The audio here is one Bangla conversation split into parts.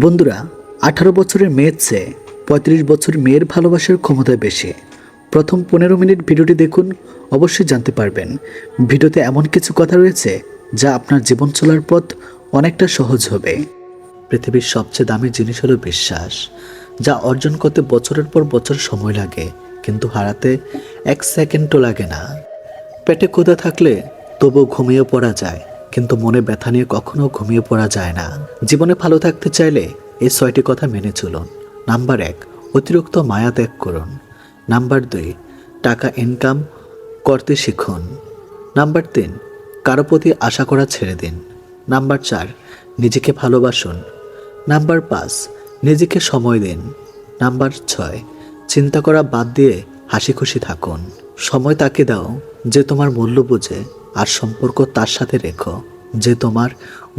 বন্ধুরা, আঠারো বছরের মেয়ের চেয়ে পঁয়ত্রিশ বছর মেয়ের ভালোবাসার ক্ষমতা বেশি। প্রথম পনেরো মিনিট ভিডিওটি দেখুন, অবশ্যই জানতে পারবেন। ভিডিওতে এমন কিছু কথা রয়েছে যা আপনার জীবন চলার পথ অনেকটা সহজ হবে। পৃথিবীর সবচেয়ে দামি জিনিস হলো বিশ্বাস, যা অর্জন করতে বছরের পর বছর সময় লাগে, কিন্তু হারাতে এক সেকেন্ডও লাগে না। পেটে ক্ষুধা থাকলে তবু ঘুমিয়ে পড়া যায়। কিন্তু মনে ব্যথা নিয়ে কখনো ঘুমিয়ে পড়া যায় না। জীবনে ভালো থাকতে চাইলে এই ছয়টি কথা মেনে চলুন। নাম্বার এক, অতিরিক্ত মায়া ত্যাগ করুন। নাম্বার দুই, টাকা ইনকাম করতে শিখুন। নাম্বার তিন, কারও প্রতি আশা করা ছেড়ে দিন। নাম্বার চার, নিজেকে ভালোবাসুন। নাম্বার পাঁচ, নিজেকে সময় দিন। নাম্বার ছয়, চিন্তা করা বাদ দিয়ে হাসি খুশি থাকুন। সময় তাকে দাও যে তোমার মূল্য বুঝে আর সম্পর্ক তার সাথে রেখো, যে তোমার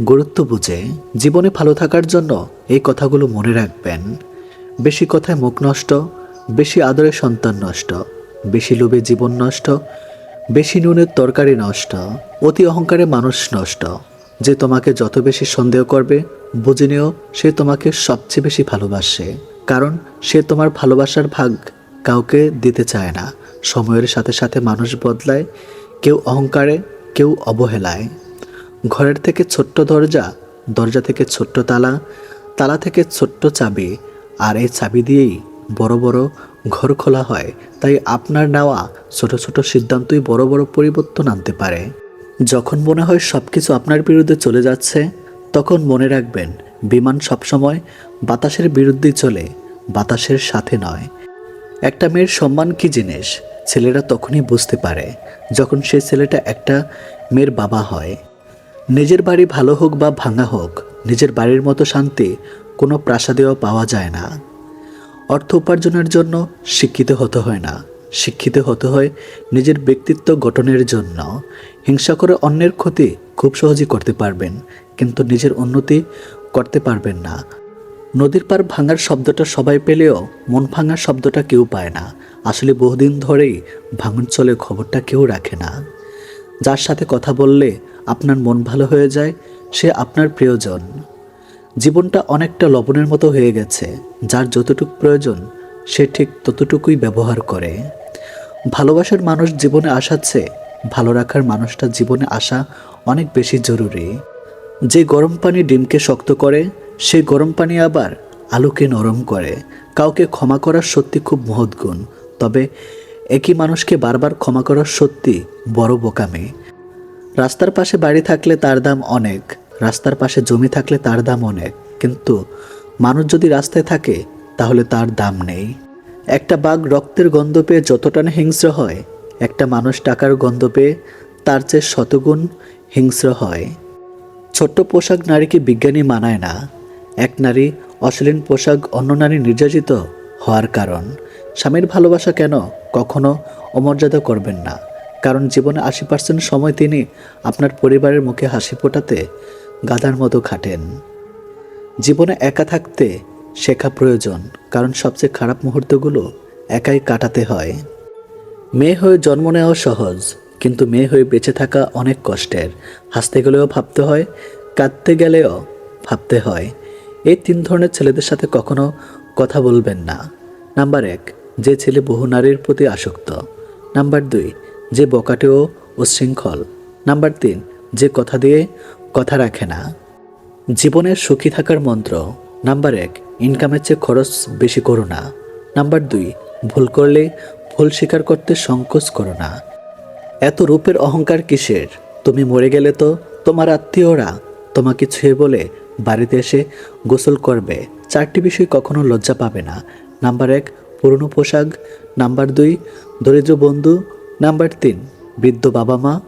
গুরুত্ব বুঝে। জীবনে ভালো থাকার জন্য এই কথাগুলো মনে রাখবেন। বেশি কথায় মুখ নষ্ট, বেশি আদরে সন্তান নষ্ট, বেশি লোভে জীবন নষ্ট, বেশি নুনের তরকারি নষ্ট, অতি অহংকারে মানুষ নষ্ট। যে তোমাকে যত বেশি সন্দেহ করবে, বুঝে নিও সে তোমাকে সবচেয়ে বেশি ভালোবাসে। কারণ সে তোমার ভালোবাসার ভাগ কাউকে দিতে চায় না। সময়ের সাথে সাথে মানুষ বদলায়, কেউ অহংকারে, কেউ অবহেলায়। ঘরের থেকে ছোট্ট দরজা দরজা থেকে ছোট্ট তালা তালা থেকে ছোট্ট চাবি, আর এই চাবি দিয়েই বড় বড় ঘর খোলা হয়। তাই আপনার নেওয়া ছোট ছোট সিদ্ধান্তই বড় বড় পরিবর্তন আনতে পারে। যখন মনে হয় সব কিছু আপনার বিরুদ্ধে চলে যাচ্ছে, তখন মনে রাখবেন, বিমান সবসময় বাতাসের বিরুদ্ধেই চলে, বাতাসের সাথে নয়। একটা মেয়ের সম্মান কি জিনিস? ছেলেরা তখনই বুঝতে পারে, যখন সে ছেলেটা একটা মেয়ের বাবা হয়। নিজের বাড়ি ভালো হোক বা ভাঙা হোক, নিজের বাড়ির মতো শান্তি কোনো প্রাসাদেও পাওয়া যায় না। অর্থ উপার্জনের জন্য শিক্ষিত হতে হয় না। শিক্ষিত হতে হয় নিজের ব্যক্তিত্ব গঠনের জন্য। হিংসা করে অন্যের ক্ষতি খুব সহজেই করতে পারবেন, কিন্তু নিজের উন্নতি করতে পারবেন না। নদীর পার ভাঙার শব্দটা সবাই পেলেও মন ভাঙার শব্দটা কেউ পায় না। আসলে বহুদিন ধরেই ভাঙন চলে খবরটা কেউ রাখে না। যার সাথে কথা বললে আপনার মন ভালো হয়ে যায়, সে আপনার প্রিয়জন। জীবনটা অনেকটা লবণের মতো হয়ে গেছে, যার যতটুকু প্রয়োজন, সে ঠিক ততটুকুই ব্যবহার করে। ভালোবাসার মানুষ জীবনে আসাচ্ছে ভালো রাখার মানুষটা জীবনে আসা অনেক বেশি জরুরি। যে গরম পানি ডিমকে শক্ত করে সেই গরম পানি আবার আলুকে নরম করে। কাউকে ক্ষমা করার সত্যি খুব মহৎ গুণ। তবে একই মানুষকে বারবার ক্ষমা করার সত্যি বড় বোকামি। রাস্তার পাশে বাড়ি থাকলে তার দাম অনেক, রাস্তার পাশে জমি থাকলে তার দাম অনেক। কিন্তু মানুষ যদি রাস্তায় থাকে, তাহলে তার দাম নেই। একটা বাঘ রক্তের গন্ধ পেয়ে যতটা না হিংস্র হয়, একটা মানুষ টাকার গন্ধ পেয়ে তার চেয়ে শতগুণ হিংস্র হয়। ছোট্ট পোশাক নারীকে বিজ্ঞানী মানায় না। এক নারী অশ্লীল পোশাক অন্য নারী নির্যাতিত হওয়ার কারণ। স্বামীর ভালোবাসা কেন কখনো অমর্যাদা করবেন না? কারণ জীবনে আশি পার্সেন্ট সময় তিনি আপনার পরিবারের মুখে হাসি ফোটাতে গাদার মতো খাটেন। জীবনে একা থাকতে শেখা প্রয়োজন, কারণ সবচেয়ে খারাপ মুহূর্তগুলো একাই কাটাতে হয়। মেয়ে হয়ে জন্ম নেওয়া সহজ কিন্তু মেয়ে হয়ে বেঁচে থাকা অনেক কষ্টের। হাসতে গেলেও ভাবতে হয়, কাঁদতে গেলেও ভাবতে হয়। এই তিন ধরনের ছেলেদের সাথে কখনো কথা বলবেন না। নাম্বার এক, যে ছেলে বহু নারীর প্রতি আসক্ত। নাম্বার দুই, যে বকাটে ও উচ্ছৃঙ্খল। নাম্বার তিন, যে কথা দিয়ে কথা রাখে না। জীবনের সুখী থাকার মন্ত্র। নাম্বার এক, ইনকামের চেয়ে খরচ বেশি করো না। নাম্বার দুই, ভুল করলে ভুল স্বীকার করতে সংকোচ করো না। এত রূপের অহংকার কিসের? তুমি মরে গেলে তো তোমার আত্মীয়রা তোমাকে ছুঁয়ে বলে বাড়িতে এসে গোসল করবে। চারটি বিষয় কখনো লজ্জা পাবে না। নাম্বার এক, পুরনো পোশাক। নাম্বার দুই দরিদ্র বন্ধু। নাম্বার তিন, বৃদ্ধ বাবা মা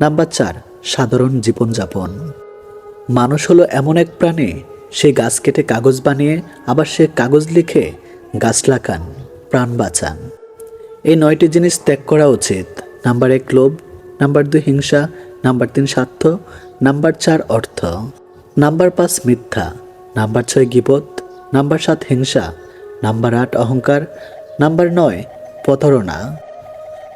নাম্বার চার, সাধারণ জীবনযাপন। মানুষ হলো এমন এক প্রাণী, সে গাছ কেটে কাগজ বানিয়ে আবার সে কাগজ লিখে গাছ লাগান, প্রাণ বাঁচান। এই নয়টি জিনিস ত্যাগ করা উচিত। নাম্বার এক লোভ, নাম্বার দুই হিংসা, নাম্বার তিন স্বার্থ, নাম্বার চার অর্থ। নাম্বার পাঁচ মিথ্যা, নাম্বার ছয় গিবত, নাম্বার সাত হিংসা, নাম্বার আট অহংকার, নাম্বার নয় প্রতারণা।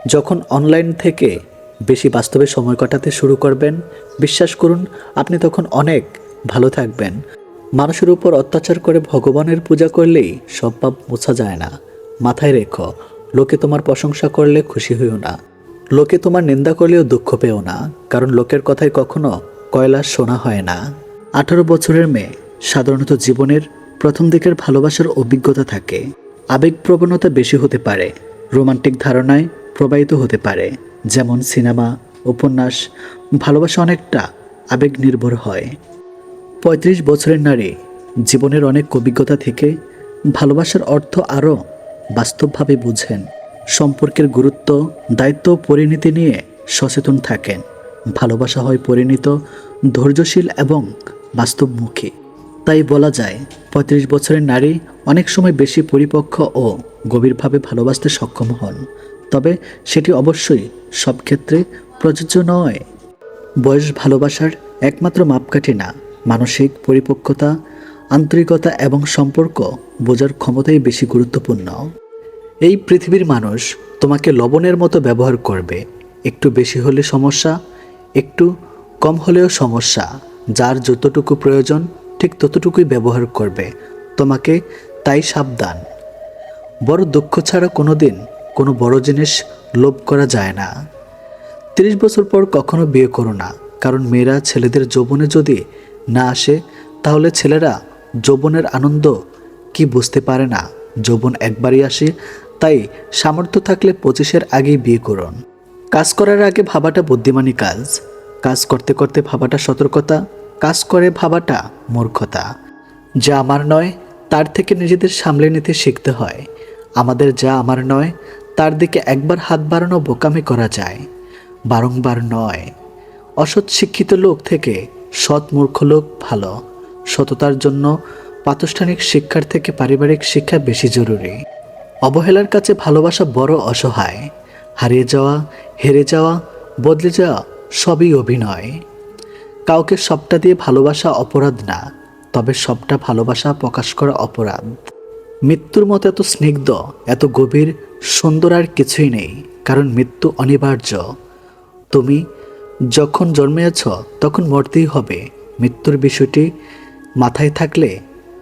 যখন অনলাইন থেকে বেশি বাস্তবে সময় কাটাতে শুরু করবেন, বিশ্বাস করুন, আপনি তখন অনেক ভালো থাকবেন। মানুষের উপর অত্যাচার করে ভগবানের পূজা করলেই সব পাপ মোছা যায় না। মাথায় রেখো, লোকে তোমার প্রশংসা করলে খুশি হইও না। লোকে তোমার নিন্দা করলেও দুঃখ পেও না, কারণ লোকের কথায় কখনো কয়লা শোনা হয় না। আঠারো বছরের মেয়ে, সাধারণত জীবনের প্রথম দিকের ভালোবাসার অভিজ্ঞতা থাকে। আবেগপ্রবণতা বেশি হতে পারে, রোমান্টিক ধারণায় প্রবাহিত হতে পারে, যেমন সিনেমা, উপন্যাস, ভালোবাসা অনেকটা আবেগ নির্ভর হয়। পঁয়ত্রিশ বছরের নারী, জীবনের অনেক অভিজ্ঞতা থেকে ভালোবাসার অর্থ আরও বাস্তবভাবে বুঝেন। সম্পর্কের গুরুত্ব, দায়িত্ব পরিণতি নিয়ে সচেতন থাকেন। ভালোবাসা হয় পরিণত, ধৈর্যশীল এবং বাস্তবমুখী। তাই বলা যায়, পঁয়ত্রিশ বছরের নারী অনেক সময় বেশি পরিপক্ক ও গভীরভাবে ভালোবাসতে সক্ষম হন। তবে সেটি অবশ্যই সব ক্ষেত্রে প্রযোজ্য নয়। বয়স ভালোবাসার একমাত্র মাপকাঠি না। মানসিক পরিপক্কতা, আন্তরিকতা এবং সম্পর্ক বোঝার ক্ষমতাই বেশি গুরুত্বপূর্ণ। এই পৃথিবীর মানুষ তোমাকে লবণের মতো ব্যবহার করবে। একটু বেশি হলে সমস্যা, একটু কম হলেও সমস্যা। যার যতটুকু প্রয়োজন, ঠিক ততটুকুই ব্যবহার করবে। তোমাকে তাই সাবধান। বড় দুঃখ ছাড়া কোনো দিন কোনো বড় জিনিস লোভ করা যায় না। তিরিশ বছর পর কখনো বিয়ে করো না, কারণ মেয়েরা ছেলেদের যৌবনে যদি না আসে, তাহলে ছেলেরা যৌবনের আনন্দ কি বুঝতে পারে না। যৌবন একবারই আসে তাই সামর্থ্য থাকলে পঁচিশের আগেই বিয়ে করুন। কাজ করার আগে ভাবাটা বুদ্ধিমানী কাজ। কাজ করতে করতে ভাবাটা সতর্কতা, কাজ করে ভাবাটা মূর্খতা। যা আমার নয়, তার থেকে নিজেদের সামলে নিতে শিখতে হয়। আমাদের যা আমার নয়, তার দিকে একবার হাত বাড়ানো বোকামি করা যায়। বারংবার নয়। অসৎ শিক্ষিত লোক থেকে সৎ মূর্খ লোক ভালো। সততার জন্য প্রাতিষ্ঠানিক শিক্ষার থেকে পারিবারিক শিক্ষা বেশি জরুরি। অবহেলার কাছে ভালোবাসা বড় অসহায়। হারিয়ে যাওয়া, হেরে যাওয়া, বদলে যাওয়া সবই অভিনয়। কাউকে সবটা দিয়ে ভালোবাসা অপরাধ না, তবে সবটা ভালোবাসা প্রকাশ করা অপরাধ। মৃত্যুর মতো এত স্নিগ্ধ, এত গভীর, সুন্দর আর কিছুই নেই, কারণ মৃত্যু অনিবার্য। তুমি যখন জন্মেছ, তখন মরতেই হবে। মৃত্যুর বিষয়টি মাথায় থাকলে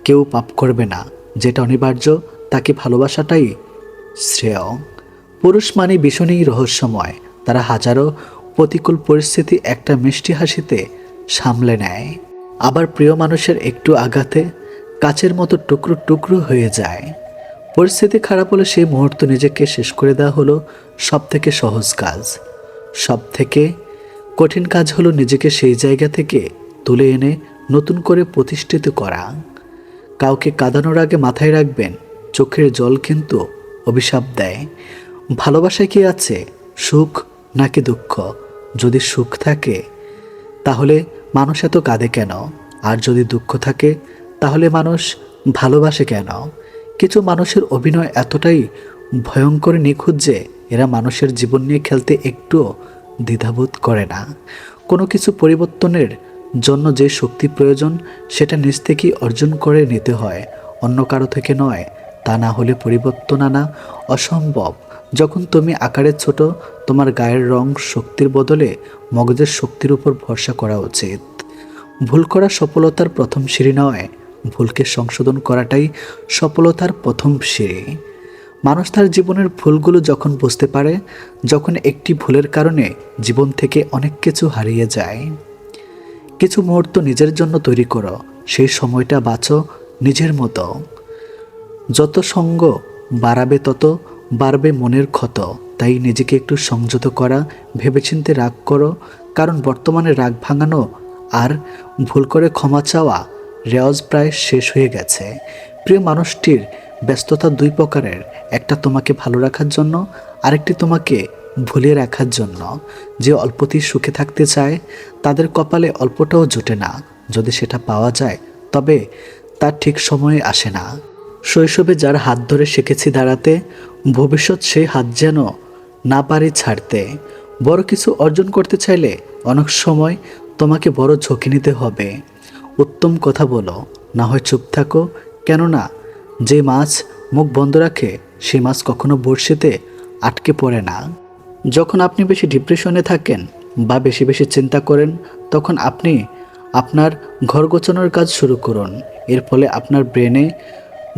কেউ পাপ করবে না, যেটা অনিবার্য তাকে ভালোবাসাটাই শ্রেয়। পুরুষ মানে ভীষণই রহস্যময়। তারা হাজারো প্রতিকূল পরিস্থিতি একটা মিষ্টি হাসিতে সামলে নেয়। আবার প্রিয় মানুষের একটু আঘাতে কাচের মতো টুকরো টুকরো হয়ে যায়। পরিস্থিতি খারাপ হলে সেই মুহূর্ত নিজেকে শেষ করে দেওয়া হলো সব থেকে সহজ কাজ। সব থেকে কঠিন কাজ হলো নিজেকে সেই জায়গা থেকে তুলে এনে নতুন করে প্রতিষ্ঠিত করা। কাউকে কাঁদানোর আগে মাথায় রাখবেন চোখের জল কিন্তু অভিশাপ দেয়। ভালোবাসায় কি আছে সুখ নাকি দুঃখ? যদি সুখ থাকে, তাহলে মানুষ এত কাঁদে কেন? আর যদি দুঃখ থাকে, তাহলে মানুষ ভালোবাসে কেন? কিছু মানুষের অভিনয় এতটাই ভয়ঙ্কর নিখুঁত যে এরা মানুষের জীবন নিয়ে খেলতে একটুও দ্বিধাবোধ করে না। কোনো কিছু পরিবর্তনের জন্য যে শক্তি প্রয়োজন, সেটা নিজ থেকেই অর্জন করে নিতে হয়। অন্য কারও থেকে নয় তা না হলে পরিবর্তন আনা অসম্ভব। যখন তুমি আকারে ছোট, তোমার গায়ের রং শক্তির বদলে মগজের শক্তির উপর ভরসা করা উচিত। ভুল করা সফলতার প্রথম সিঁড়ি নয়, ভুলকে সংশোধন করাটাই সফলতার প্রথম সিঁড়ি। মানুষ তার জীবনের ভুলগুলো যখন বুঝতে পারে, যখন একটি ভুলের কারণে জীবন থেকে অনেক কিছু হারিয়ে যায়। কিছু মুহূর্ত নিজের জন্য তৈরি করো, সেই সময়টা বাঁচো নিজের মতো। যত সঙ্গ বাড়াবে তত বাড়বে মনের ক্ষত। তাই নিজেকে একটু সংযত করা, ভেবেচিন্তে রাগ করো, কারণ বর্তমানে রাগ ভাঙানো আর ভুল করে ক্ষমা চাওয়া রেওয়াজ প্রায় শেষ হয়ে গেছে। প্রিয় মানুষটির ব্যস্ততা দুই প্রকারের, একটা তোমাকে ভালো রাখার জন্য, আরেকটি তোমাকে ভুলিয়ে রাখার জন্য। যে অল্পতেই সুখে থাকতে চায়, তাদের কপালে অল্পটাও জোটে না। যদি সেটা পাওয়া যায়, তবে তার ঠিক সময়ে আসে না। শৈশবে যার হাত ধরে শিখেছি দাঁড়াতে, ভবিষ্যৎ সেই হাত যেন না পারি ছাড়তে। বড় কিছু অর্জন করতে চাইলে অনেক সময় তোমাকে বড় ঝুঁকি নিতে হবে। উত্তম কথা বলো, না হয় চুপ থাকো। কেননা, যে মাছ মুখ বন্ধ রাখে সেই মাছ কখনো বড়শিতে আটকে পড়ে না। যখন আপনি বেশি ডিপ্রেশনে থাকেন বা বেশি বেশি চিন্তা করেন, তখন আপনি আপনার ঘর গোছানোর কাজ শুরু করুন। এর ফলে আপনার ব্রেনে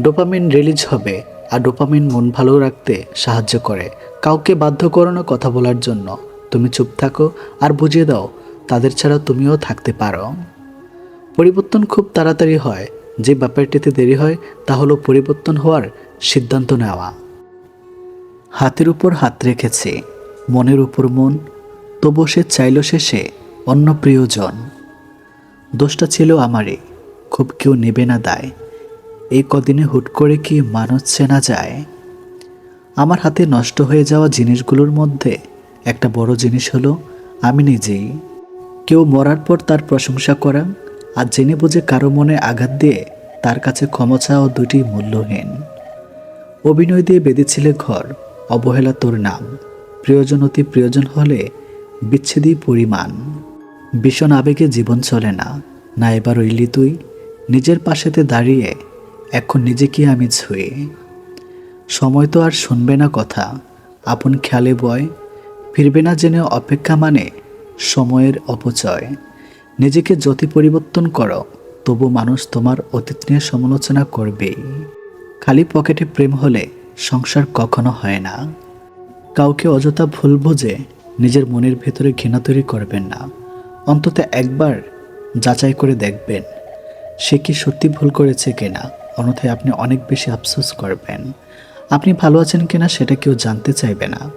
ডোপামিন রিলিজ হবে আর ডোপামিন মন ভালো রাখতে সাহায্য করে। কাউকে বাধ্য করো না কথা বলার জন্য। তুমি চুপ থাকো আর বুঝিয়ে দাও, তাদের ছাড়া তুমিও থাকতে পারো। পরিবর্তন খুব তাড়াতাড়ি হয়। যে ব্যাপারটিতে দেরি হয়, তা হলো পরিবর্তন হওয়ার সিদ্ধান্ত নেওয়া। হাতের উপর হাত রেখেছে। মনের উপর মন তবু সে চাইল শেষে অন্য প্রিয়জন। দোষটা ছিল আমারই। খুব কেউ নেবে না দায়। এই কদিনে হুট করে কি মানুষ চেনা যায়? আমার হাতে নষ্ট হয়ে যাওয়া জিনিসগুলোর মধ্যে একটা বড় জিনিস হলো, আমি নিজেই। কেউ মরার পর তার প্রশংসা করা আর জেনে বুঝে কারও মনে আঘাত দিয়ে তার কাছে ক্ষমা চাওয়া দুটি মূল্যহীন। অভিনয় দিয়ে বেঁধেছিলে ঘর, অবহেলা তোর নাম। প্রিয়জন অতি প্রিয়জন হলে বিচ্ছেদী পরিমাণ। ভীষণ আবেগে জীবন চলে না না এবার রইলি তুই, নিজের পাশেতে দাঁড়িয়ে এখন নিজেকে আমি ছুঁয়ে সময় তো আর শুনবে না কথা, আপন খেয়ালে বয়। ফিরবে না জেনে অপেক্ষা মানে সময়ের অপচয়। নিজেকে যতি পরিবর্তন করো, তবু মানুষ তোমার অতীত নিয়ে সমালোচনা করবেই। খালি পকেটে প্রেম হলে সংসার কখনো হয় না। কাউকে অযথা ভুল বুঝে নিজের মনের ভেতরে ঘৃণা তৈরি করবেন না। অন্তত একবার যাচাই করে দেখবেন, সে কি সত্যি ভুল করেছে কিনা। অন্যথায় আপনি অনেক বেশি আফসোস করবেন। আপনি ভালো আছেন কিনা সেটা কেউ জানতে চাইবে না।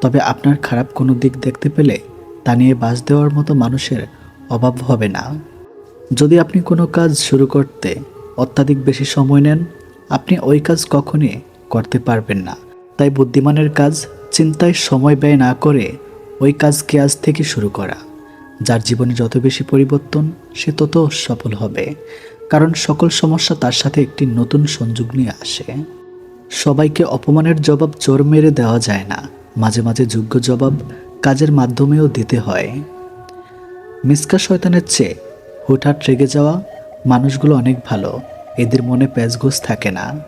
তবে আপনার খারাপ কোনো দিক দেখতে পেলে তা নিয়ে বাস দেওয়ার মতো মানুষের অভাব হবে না। যদি আপনি কোনো কাজ শুরু করতে অত্যাধিক বেশি সময় নেন, আপনি ওই কাজ কখনই করতে পারবেন না। তাই বুদ্ধিমানের কাজ চিন্তায় সময় ব্যয় না করে ওই কাজকে আজ থেকে শুরু করা। যার জীবনে যত বেশি পরিবর্তন, সে তত সফল হবে। কারণ সকল সমস্যা তার সাথে একটি নতুন সংযোগ নিয়ে আসে। সবাইকে অপমানের জবাব জোর মেরে দেওয়া যায় না। মাঝে মাঝে যোগ্য জবাব কাজের মাধ্যমেও দিতে হয়। মিসকা শয়তানের চেয়ে হুটহাট রেগে যাওয়া মানুষগুলো অনেক ভালো। এদের মনে প্যাচগোস থাকে না।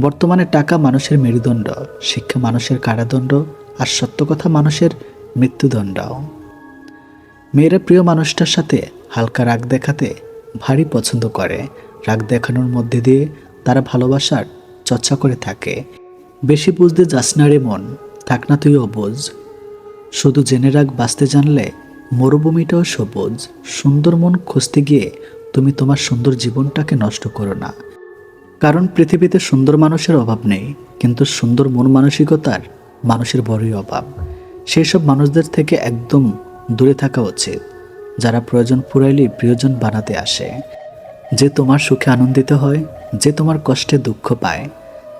বর্তমানে টাকা মানুষের মেরুদণ্ড, শিক্ষা মানুষের কারাদণ্ড, আর সত্য কথা মানুষের মৃত্যুদণ্ড। মেয়েরা প্রিয় মানুষটার সাথে হালকা রাগ দেখাতে ভারী পছন্দ করে। রাগ দেখানোর মধ্যে দিয়ে তারা ভালোবাসার চর্চা করে থাকে। বেশি বুঝতে যাস না রে মন, থাক না তুই অবুজ শুধু জেনে রাখ, বাঁচতে জানলে মরুভূমিটাও সবুজ। সুন্দর মন খুঁজতে গিয়ে তুমি তোমার সুন্দর জীবনটাকে নষ্ট করো না। কারণ পৃথিবীতে সুন্দর মানুষের অভাব নেই, কিন্তু সুন্দর মন মানসিকতার মানুষের বড়ই অভাব। সেই সব মানুষদের থেকে একদম দূরে থাকা উচিত। যারা প্রয়োজন পুরাইলেই প্রিয়জন বানাতে আসে। যে তোমার সুখে আনন্দিত হয়, যে তোমার কষ্টে দুঃখ পায়,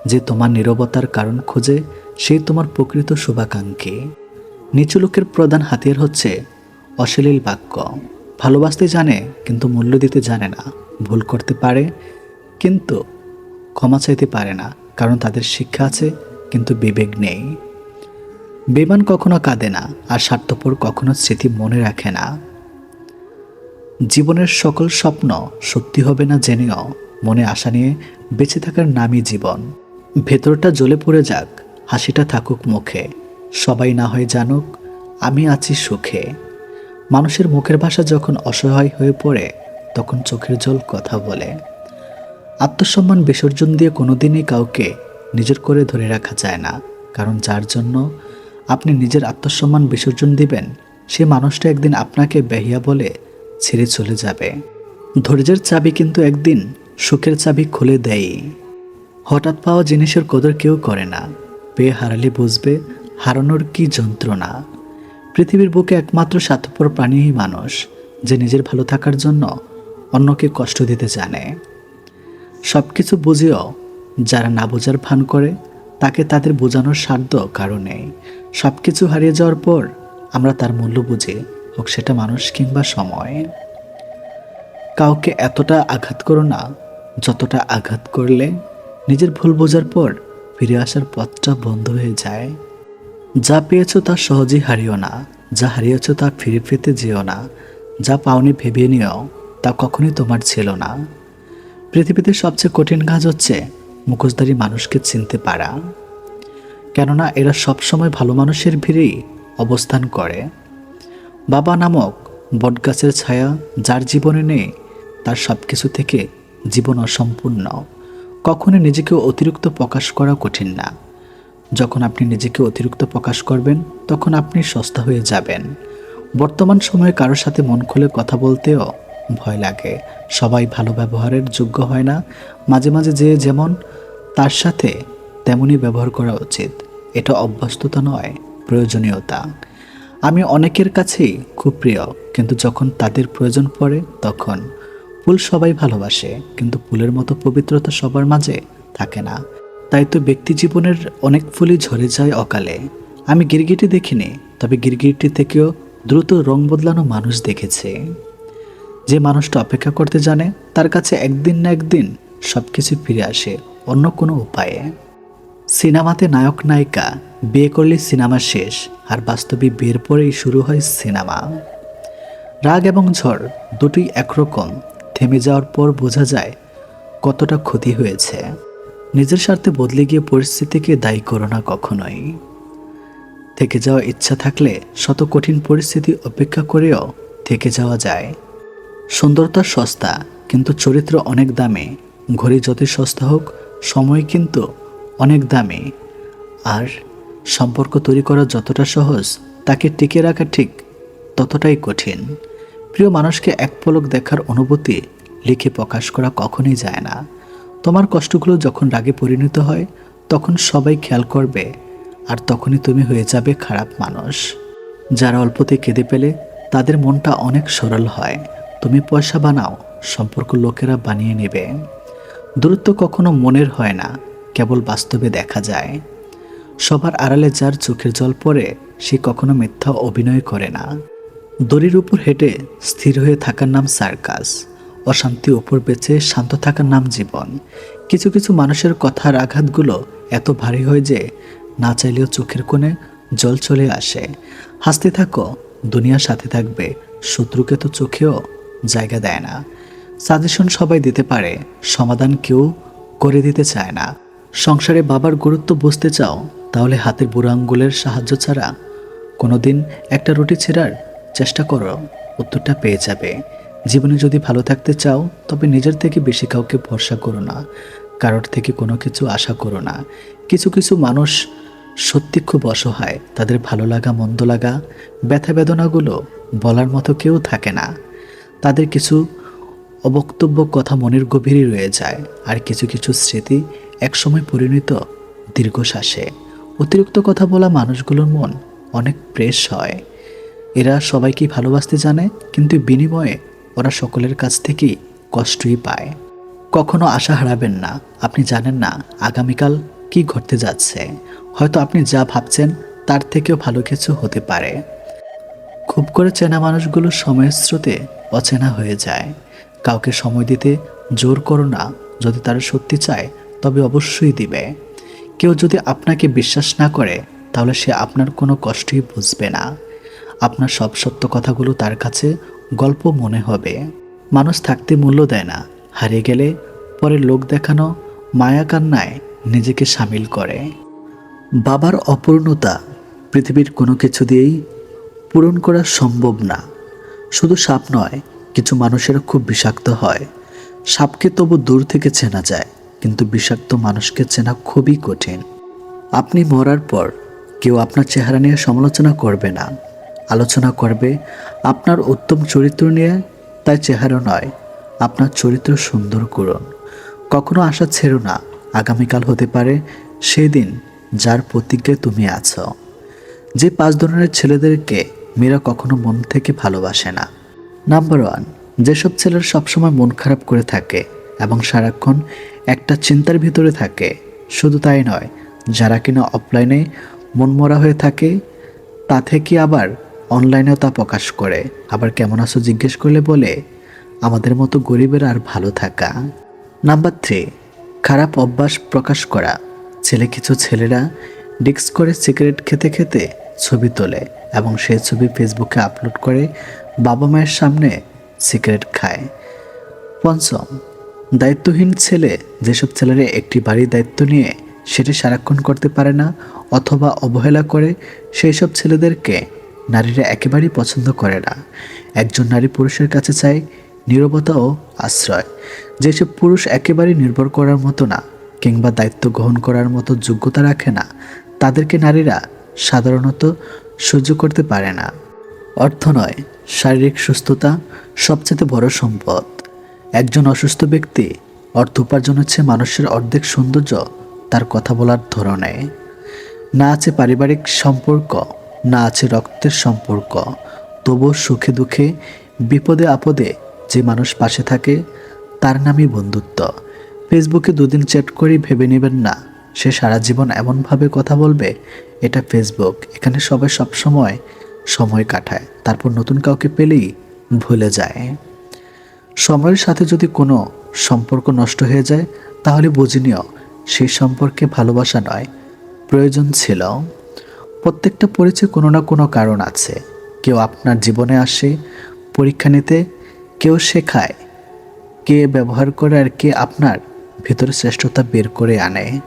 যে তোমার নীরবতার কারণ খোঁজে সেই তোমার প্রকৃত শুভাকাঙ্ক্ষী। নিচু লোকের প্রধান হাতিয়ার হচ্ছে অশ্লীল বাক্য। ভালোবাসতে জানে, কিন্তু মূল্য দিতে জানে না। ভুল করতে পারে, কিন্তু ক্ষমা চাইতে পারে না, কারণ তাদের শিক্ষা আছে, কিন্তু বিবেক নেই। বেমান কখনো কাঁদে না, আর স্বার্থপর কখনো স্মৃতি মনে রাখে না। জীবনের সকল স্বপ্ন সত্যি হবে না জেনেও মনে আশা নিয়ে বেঁচে থাকার নামই জীবন। ভেতরটা জ্বলে পড়ে যাক, হাসিটা থাকুক মুখে। সবাই না হয় জানুক, আমি আছি সুখে। মানুষের মুখের ভাষা যখন অসহায় হয়ে পড়ে, তখন চোখের জল কথা বলে। আত্মসম্মান বিসর্জন দিয়ে কোনোদিনই কাউকে নিজের করে ধরে রাখা যায় না, কারণ যার জন্য আপনি নিজের আত্মসম্মান বিসর্জন দিবেন, সে মানুষটা একদিন আপনাকে বেহিয়া বলে ছেড়ে চলে যাবে। ধৈর্যের চাবি কিন্তু একদিন সুখের চাবি খুলে দেয় হঠাৎ পাওয়া জিনিসের কদর কেউ করে না। পেয়ে হারালে বুঝবে হারানোর কি যন্ত্রণা। পৃথিবীর বুকে একমাত্র স্বার্থপর প্রাণীই মানুষ, যে নিজের ভালো থাকার জন্য অন্যকে কষ্ট দিতে জানে। সব কিছু বুঝেও যারা না বোঝার ভান করে, তাকে তাদের বোঝানোর সাধ্য কারণে সব কিছু হারিয়ে যাওয়ার পর আমরা তার মূল্য বুঝি হোক সেটা মানুষ কিংবা সময়। কাউকে এতটা আঘাত করো না, যতটা আঘাত করলে নিজের ভুল বোঝার পর ফিরে আসার পথটা বন্ধ হয়ে যায়। যা পেয়েছ তা সহজেই হারিও না, যা হারিয়েছ তা ফিরে পেতে যেও না, যা পাওনি ভেবে নিও, তা কখনোই তোমার ছিল না। পৃথিবীতে সবচেয়ে কঠিন কাজ হচ্ছে মুখোশধারী মানুষকে চিনতে পারা। কেননা এরা সবসময় ভালো মানুষের ভিড়েই অবস্থান করে। বাবা নামক বটগাছের ছায়া যার জীবনে নেই, তার সব কিছু থেকে জীবন অসম্পূর্ণ। কখনো নিজেকে অতিরিক্ত প্রকাশ করা কঠিন না। যখন আপনি নিজেকে অতিরিক্ত প্রকাশ করবেন, তখন আপনি সস্তা হয়ে যাবেন। বর্তমান সময়ে কারোর সাথে মন খুলে কথা বলতেও ভয় লাগে। সবাই ভালো ব্যবহারের যোগ্য হয় না। মাঝে মাঝে যে যেমন, তার সাথে তেমনই ব্যবহার করা উচিত। এটা অভ্যস্ততা নয়, প্রয়োজনীয়তা। আমি অনেকের কাছেই খুব প্রিয়, কিন্তু যখন তাদের প্রয়োজন পড়ে, তখন ফুল সবাই ভালোবাসে, কিন্তু ফুলের মতো পবিত্রতা সবার মাঝে থাকে না। তাই তো ব্যক্তি জীবনের অনেক ফুলই ঝরে যায় অকালে। আমি গিরগিটি দেখিনি, তবে গিরগিটি থেকেও দ্রুত রং বদলানো মানুষ দেখেছে। যে মানুষটা অপেক্ষা করতে জানে, তার কাছে একদিন না একদিন সব কিছু ফিরে আসে অন্য কোনো উপায়ে। সিনেমাতে নায়ক নায়িকা বিয়ে করলে সিনেমা শেষ আর বাস্তবে বিয়ের পরেই শুরু হয় সিনেমা। রাগ এবং ঝড় দুটোই একরকম, থেমে যাওয়ার পর বোঝা যায় কতটা ক্ষতি হয়েছে। নিজের স্বার্থে বদলে গিয়ে পরিস্থিতিকে দায়ী করো না কখনোই। থেকে যাওয়া ইচ্ছা থাকলে শত কঠিন পরিস্থিতি অপেক্ষা করেও থেকে যাওয়া যায়। সুন্দরতা সস্তা, কিন্তু চরিত্র অনেক দামে। ঘড়ি যতই সস্তা হোক, সময় কিন্তু অনেক দামি। আর সম্পর্ক তৈরি করা যতটা সহজ, তাকে টিকে রাখা ঠিক ততটাই কঠিন। প্রিয় মানুষকে এক পলক দেখার অনুভূতি লিখে প্রকাশ করা কখনই যায় না। তোমার কষ্টগুলো যখন রাগে পরিণত হয়, তখন সবাই খেয়াল করবে, আর তখনই তুমি হয়ে যাবে খারাপ মানুষ। যারা অল্পতে কেঁদে পেলে, তাদের মনটা অনেক সরল হয়। তুমি পয়সা বানাও, সম্পর্ক লোকেরা বানিয়ে নেবে। দূরত্ব কখনো মনের হয় না। কেবল বাস্তবে দেখা যায়। সবার আড়ালে যার চোখের জল পড়ে, সে কখনো মিথ্যা অভিনয় করে না। দড়ির উপর হেঁটে স্থির হয়ে থাকার নাম সার্কাস, অশান্তি উপর বেঁচে শান্ত থাকার নাম জীবন। কিছু কিছু মানুষের কথার আঘাতগুলো এত ভারী হয় যে, না চাইলেও চোখের কোণে জল চলে আসে। হাসতে থাকো, দুনিয়ার সাথে থাকবে, শত্রুকে তো চোখেও জায়গা দেয় না। সাজেশন সবাই দিতে পারে, সমাধান কেউ করে দিতে চায় না। সংসারে বাবার গুরুত্ব বুঝতে চাও, তাহলে হাতের বুড়ো আঙ্গুলের সাহায্য ছাড়া কোনোদিন একটা রুটি ছেঁড়ার চেষ্টা করো। উত্তরটা পেয়ে যাবে। জীবনে যদি ভালো থাকতে চাও, তবে নিজের থেকে বেশি কাউকে ভরসা করো না। কারোর থেকে কোনো কিছু আশা করো না। কিছু কিছু মানুষ সত্যি খুব অসহায়। তাদের ভালো লাগা, মন্দ লাগা, ব্যথা বেদনাগুলো বলার মতো কেউ থাকে না। তাদের কিছু অবক্তব্য কথা মনের গভীরে রয়ে যায়। আর কিছু কিছু স্মৃতি একসময় পরিণত দীর্ঘশ্বাসে। অতিরিক্ত কথা বলা মানুষগুলোর মন অনেক প্রেস হয়। এরা সবাইকে ভালোবাসতে জানে, কিন্তু বিনিময়ে ওরা সকলের কাছ থেকেই কষ্টই পায়। কখনো আশা হারাবেন না। আপনি জানেন না আগামীকাল কি ঘটতে যাচ্ছে। হয়তো আপনি যা ভাবছেন তার থেকেও ভালো কিছু হতে পারে। খুব করে চেনা মানুষগুলো সময়ের স্রোতে অচেনা হয়ে যায়। কাউকে সময় দিতে জোর করো না। যদি তারা সত্যি চায় তবে অবশ্যই দিবে। কেউ যদি আপনাকে বিশ্বাস না করে, তাহলে সে আপনার কোনো কষ্টই বুঝবে না। আপনার সব সত্য কথাগুলো তার কাছে গল্প মনে হবে। মানুষ থাকতে মূল্য দেয় না। হারিয়ে গেলে পরে লোক দেখানো মায়া কান্নায় নিজেকে সামিল করে। বাবার অপূর্ণতা পৃথিবীর কোনো কিছু দিয়েই পূরণ করা সম্ভব না। শুধু সাপ নয়, কিছু মানুষেরা খুব বিষাক্ত হয়। সাপকে তবু দূর থেকে চেনা যায়। কিন্তু বিষাক্ত মানুষকে চেনা খুবই কঠিন। আপনি মরার পর কেউ আপনার চেহারা নিয়ে সমালোচনা করবে না। আলোচনা করবে, আপনার উত্তম চরিত্র নিয়ে তাই চেহারা নয়, আপনার চরিত্র সুন্দর করুন। কখনো আশা ছেড়ো না, আগামীকাল হতে পারে সেই দিন যার প্রতিজ্ঞায় তুমি আছো। যে পাঁচ ধরনের ছেলেদেরকে মেয়েরা কখনো মন থেকে ভালোবাসে না। নাম্বার ওয়ান, যেসব ছেলেরা সবসময় মন খারাপ করে থাকে এবং সারাক্ষণ একটা চিন্তার ভিতরে থাকে। শুধু তাই নয়, যারা কিনা অফলাইনে মনমরা হয়ে থাকে, তা থেকে আবার অনলাইনেও তা প্রকাশ করে। আবার কেমন আছো জিজ্ঞেস করলে বলে, আমাদের মতো গরিবের আর ভালো থাকা। নাম্বার থ্রি খারাপ অভ্যাস প্রকাশ করা। ছেলে কিছু ছেলেরা ডিক্স করে সিগারেট খেতে খেতে ছবি তোলে এবং সেই ছবি ফেসবুকে আপলোড করে বাবা মায়ের সামনে সিগারেট খায়। পঞ্চম দায়িত্বহীন ছেলে যেসব ছেলেরা একটি বাড়ির দায়িত্ব নিয়ে সেটি সারাক্ষণ করতে পারে না অথবা অবহেলা করে সেই সব ছেলেদেরকে নারীরা একেবারেই পছন্দ করে না। একজন নারী পুরুষের কাছে চায় নীরবতা ও আশ্রয়। যেসব পুরুষ একেবারেই নির্ভর করার মতো না কিংবা দায়িত্ব গ্রহণ করার মতো যোগ্যতা রাখে না, তাদেরকে নারীরা সাধারণত সহ্য করতে পারে না। অর্থ নয়, শারীরিক সুস্থতা সবচেয়ে বড় সম্পদ। একজন অসুস্থ ব্যক্তি অর্থ উপার্জন হচ্ছে মানুষের অর্ধেক সৌন্দর্য তার কথা বলার ধরনে। না আছে পারিবারিক সম্পর্ক, না আছে রক্তের সম্পর্ক। তবুও সুখে দুঃখে, বিপদে আপদে যে মানুষ পাশে থাকে, তার নামই বন্ধুত্ব। ফেসবুকে দুদিন চ্যাট করেই ভেবে নেবেন না, সে সারা জীবন এমনভাবে কথা বলবে, এটা ফেসবুক। এখানে সবাই সবসময় সময় কাটায়, তারপর নতুন কাউকে পেলেই ভুলে যায়। সময়ের সাথে যদি কোনো সম্পর্ক নষ্ট হয়ে যায়, তাহলে বুঝে নিও সেই সম্পর্কে ভালোবাসা নয়। প্রয়োজন ছিল। প্রত্যেকটা পরিচয় কোনো না কোনো কারণ আছে। কেউ আপনার জীবনে আসে, পরীক্ষা নিতে, কেউ শেখায়। কে ব্যবহার করে আর কে আপনার ভিতরে শ্রেষ্ঠতা বের করে আনে।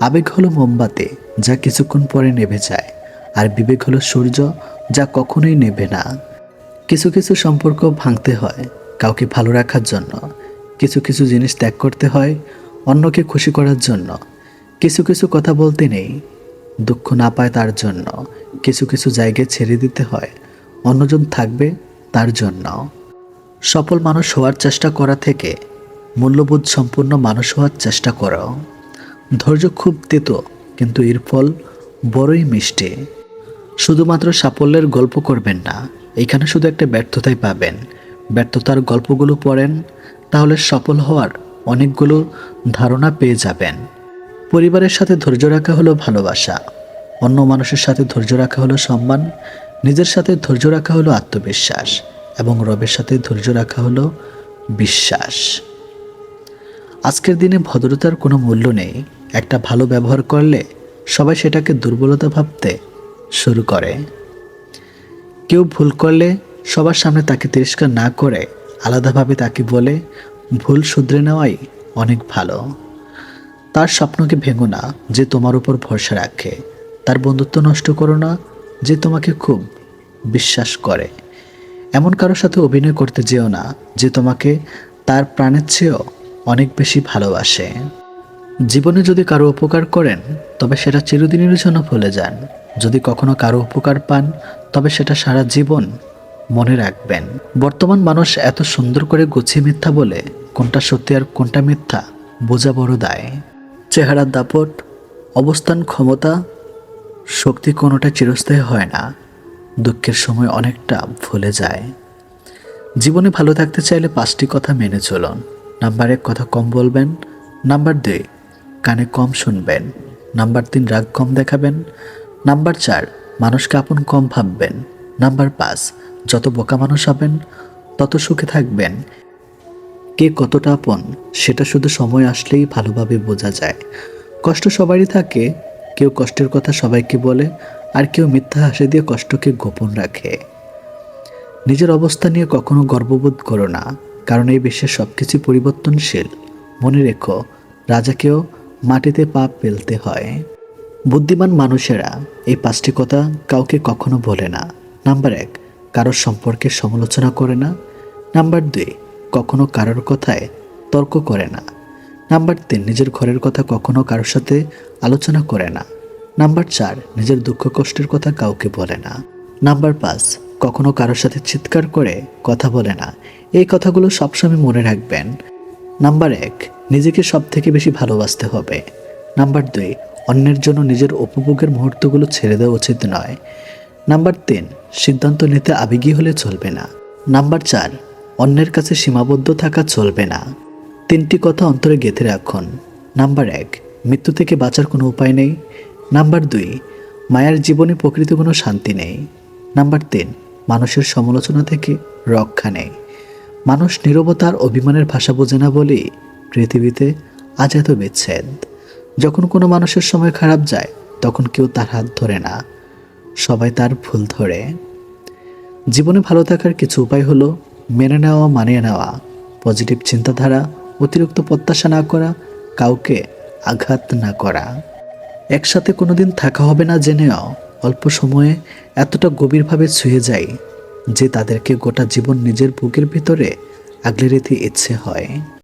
আবেগ হলো মোমবাতি, যা কিছুক্ষণ পরে নেভে যায়। আর বিবেক হলো সূর্য, যা কখনোই নেবে না। কিছু কিছু সম্পর্ক ভাঙতে হয়। কাউকে ভালো রাখার জন্য। কিছু কিছু জিনিস ত্যাগ করতে হয়, অন্যকে খুশি করার জন্য। কিছু কিছু কথা বলতে নেই, দুঃখ না পায় তার জন্য। কিছু কিছু জায়গায় ছেড়ে দিতে হয়, অন্যজন থাকবে তার জন্য। সফল মানুষ হওয়ার চেষ্টা করা থেকে মূল্যবোধ সম্পূর্ণ মানুষ হওয়ার চেষ্টা করো। ধৈর্য খুব তেতো, কিন্তু এর ফল বড়ই মিষ্টি। শুধুমাত্র সাফল্যের গল্প করবেন না, এখানে শুধু একটা ব্যর্থতাই পাবেন। ব্যর্থতার গল্পগুলো পড়েন, তাহলে সফল হওয়ার অনেকগুলো ধারণা পেয়ে যাবেন। পরিবারের সাথে ধৈর্য রাখা হলো ভালোবাসা। অন্য মানুষের সাথে ধৈর্য রাখা হলো সম্মান, নিজের সাথে ধৈর্য রাখা হলো আত্মবিশ্বাস এবং রবের সাথে ধৈর্য রাখা হলো বিশ্বাস। আজকের দিনে ভদ্রতার কোনো মূল্য নেই। একটা ভালো ব্যবহার করলে সবাই সেটাকে দুর্বলতা ভাবতে শুরু করে। কেউ ভুল করলে সবার সামনে তাকে তিরস্কার না করে আলাদাভাবে তাকে বলে, ভুল শুধরে নেওয়াই অনেক ভালো। তার স্বপ্নকে ভেঙো না, যে তোমার উপর ভরসা রাখে। তার বন্ধুত্ব নষ্ট করো না, যে তোমাকে খুব বিশ্বাস করে। এমন কারোর সাথে অভিনয় করতে যেও না, যে তোমাকে তার প্রাণের চেয়েও অনেক বেশি ভালোবাসে। জীবনে যদি কারও উপকার করেন, তবে সেটা চিরদিনের জন্য ভুলে যান। যদি কখনো কারও উপকার পান, তবে সেটা সারা জীবন মনে রাখবেন, বর্তমান মানুষ এত সুন্দর করে গুছিয়ে মিথ্যা বলে কোনটা সত্যি আর কোনটা মিথ্যা বোঝা বড় দায়। চেহারার দাপট, অবস্থান ক্ষমতা, শক্তি কোনোটা চিরস্থায়ী হয় না, দুঃখের সময় অনেকটা ভুলে যায়। জীবনে ভালো থাকতে চাইলে পাঁচটি কথা মেনে চলুন। নাম্বার এক, কথা কম বলবেন। নাম্বার দুই, কানে কম শুনবেন। নাম্বার তিন, রাগ কম দেখাবেন। নাম্বার চার, মানুষকে আপন কম ভাববেন। নাম্বার পাঁচ, যত বোকা মানুষ হবেন, তত সুখে থাকবেন। কে কতটা আপন, সেটা শুধু সময় আসলেই ভালোভাবে বোঝা যায়। কষ্ট সবারই থাকে, কেউ কষ্টের কথা সবাইকে বলে, আর কেউ মিথ্যা হাসি দিয়ে কষ্টকে গোপন রাখে। নিজের অবস্থা নিয়ে কখনো গর্ববোধ করো না, কারণ এই বিশ্বের সব কিছু পরিবর্তনশীল। মনে রেখো, রাজাকেও মাটিতে পা ফেলতে হয়। বুদ্ধিমান মানুষেরা এই পাঁচটি কথা কাউকে কখনো বলে না। নাম্বার এক, কারোর সম্পর্কে সমালোচনা করে না। নাম্বার দুই, কখনো কারোর কথায় তর্ক করে না। নাম্বার তিন, নিজের ঘরের কথা কখনো কারোর সাথে আলোচনা করে না। নাম্বার চার, নিজের দুঃখ কষ্টের কথা কাউকে বলে না। নাম্বার পাঁচ, কখনো কারোর সাথে চিৎকার করে কথা বলে না। এই কথাগুলো সবসময় মনে রাখবেন। নাম্বার এক, নিজেকে সব থেকে বেশি ভালোবাসতে হবে। নাম্বার দুই, অন্যের জন্য নিজের উপভোগের মুহূর্তগুলো ছেড়ে দেওয়া উচিত নয়। নাম্বার তিন সিদ্ধান্ত নিতে আবেগী হলে চলবে না। নাম্বার চার, অন্যের কাছে সীমাবদ্ধ থাকা চলবে না। তিনটি কথা অন্তরে গেঁথে রাখুন। নাম্বার এক, মৃত্যু থেকে বাঁচার কোনো উপায় নেই। নাম্বার দুই, মায়ের জীবনে প্রকৃত কোনো শান্তি নেই। নাম্বার তিন, মানুষের সমালোচনা থেকে রক্ষা নেই। মানুষ নীরবতার অভিমানের ভাষা বোঝে না বলেই পৃথিবীতে আজ এত বিচ্ছেদ। যখন কোনো মানুষের সময় খারাপ যায়, তখন কেউ তার হাত ধরে না। সবাই তার ভুল ধরে। জীবনে ভালো থাকার কিছু উপায় হলো মেনে নেওয়া, মানিয়ে নেওয়া। পজিটিভ চিন্তাধারা, অতিরিক্ত প্রত্যাশা না করা, কাউকে আঘাত না করা। একসাথে কোনোদিন থাকা হবে না জেনেও অল্প সময়ে এতটা গভীরভাবে ছুঁয়ে যায় যে তাদেরকে গোটা জীবন নিজের বুকের ভিতরে আগলে রেখে ইচ্ছে হয়।